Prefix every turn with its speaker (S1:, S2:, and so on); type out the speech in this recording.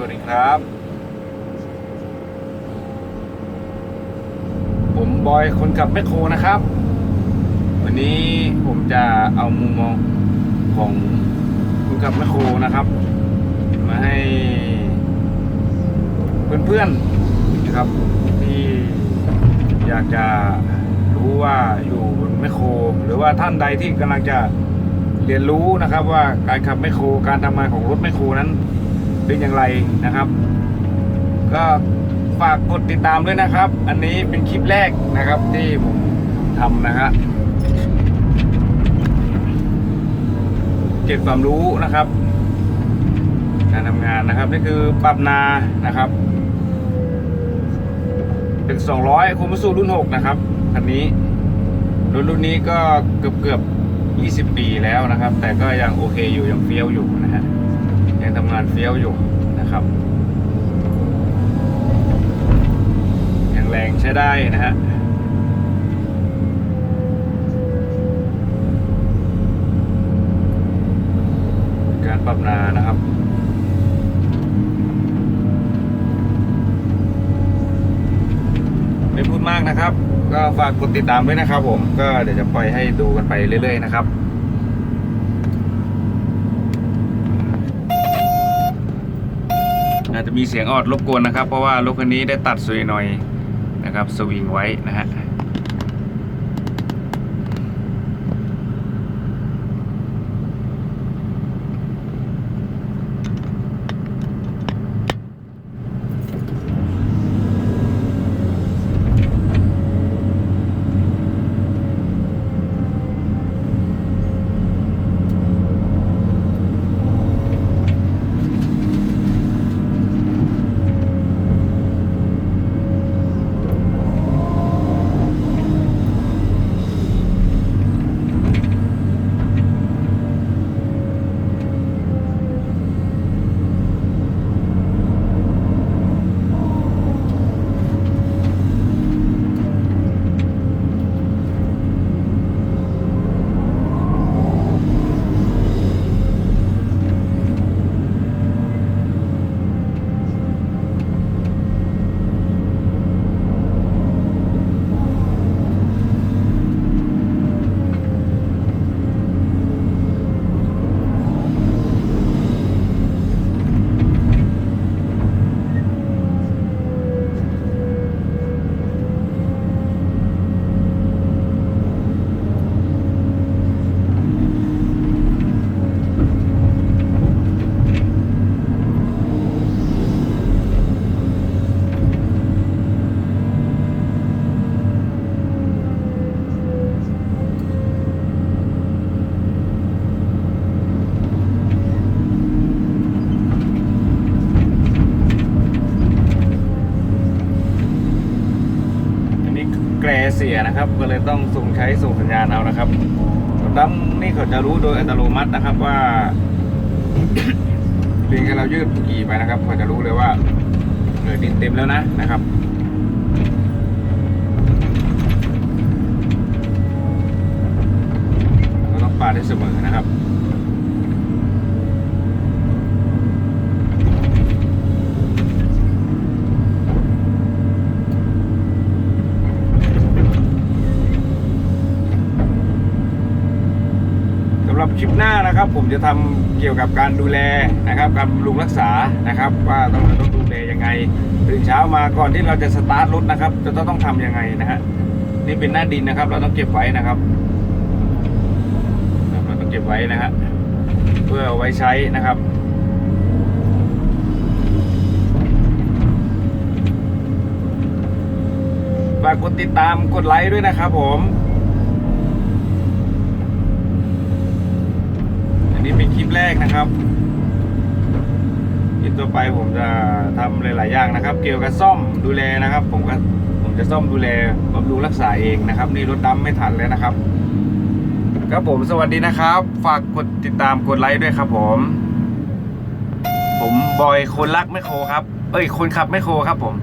S1: สวัสดีครับ ผมบอยคนขับแมคโครนะครับ วันนี้ผมจะเอามุมมองของคนขับแมคโครนะครับ มาให้เพื่อนๆนะครับ ที่อยากจะรู้ว่าอยู่บนแมคโคร หรือว่าท่านใดที่กำลังจะเรียนรู้นะครับว่าการขับแมคโคร การทำงานของรถแมคโครนั้น เป็นอย่างไรนะครับ ก็ฝากกดติดตามด้วยนะครับ อันนี้เป็นคลิปแรกนะครับที่ผมทำนะฮะเก็บความรู้นะครับ การทำงานนะครับนี่คือปรับนานะครับ เป็น 200คูมิสูรุ่น 6 นะครับคันนี้รถรุ่นนี้ก็เกือบเกือบ20 ปีแล้วนะครับ แต่ก็ยังโอเคอยู่ยังเฟี้ยวอยู่นะฮะ ยังทำงานเฟี้ยวอยู่นะครับ ยังแรงใช้ได้นะฮะการปรับนานะครับไม่พูดมากนะครับ ก็ฝากกดติดตามด้วยนะครับผมก็เดี๋ยวจะปล่อยให้ดูกันไปเรื่อยๆนะครับ อาจจะมีเสียงออดรบกวนนะครับ เพราะว่ารถคันนี้ได้ตัดสวยหน่อยนะครับสวิงไว้นะฮะ รเสียนะครับ ก็เลยต้องส่งใช้ส่งสัญญาณเอานะครับดัมนี่เขาจะรู้โดยอัตโนมัตินะครับว่าเพียงแค่เรายืดกี่ไปนะครับเขาจะรู้เลยว่าเออดินเต็มแล้วนะนะครับเราต้องปาดให้เสมอนะครับ รับคลิปหน้านะครับ ผมจะทำเกี่ยวกับการดูแลนะครับการบำรุงรักษานะครับ ว่าต้องเราต้องดูแลยังไงตื่นเช้ามาก่อนที่เราจะสตาร์ทรถนะครับ จะต้องต้องทำยังไงนะฮะนี่เป็นหน้าดินนะครับ เราต้องเก็บไว้นะครับครับเราต้องเก็บไว้นะฮะเพื่อเอาไว้ใช้นะครับฝากกดติดตามกดไลค์ด้วยนะครับผม นี้เป็นคลิปแรกนะครับคลิปต่อไปผมจะทำหลาย ๆ อย่างนะครับ เกี่ยวกับซ่อมดูแลนะครับ ผมก็ผมจะซ่อมดูแลบำรุงรักษาเองนะครับ นี่รถดำไม่ทันแล้วนะครับ ครับผมสวัสดีนะครับ ฝากกดติดตามกดไลค์ด้วยครับผม ผมบอยคนรักไม่โครครับ เอ้ย คนขับไม่โครครับผม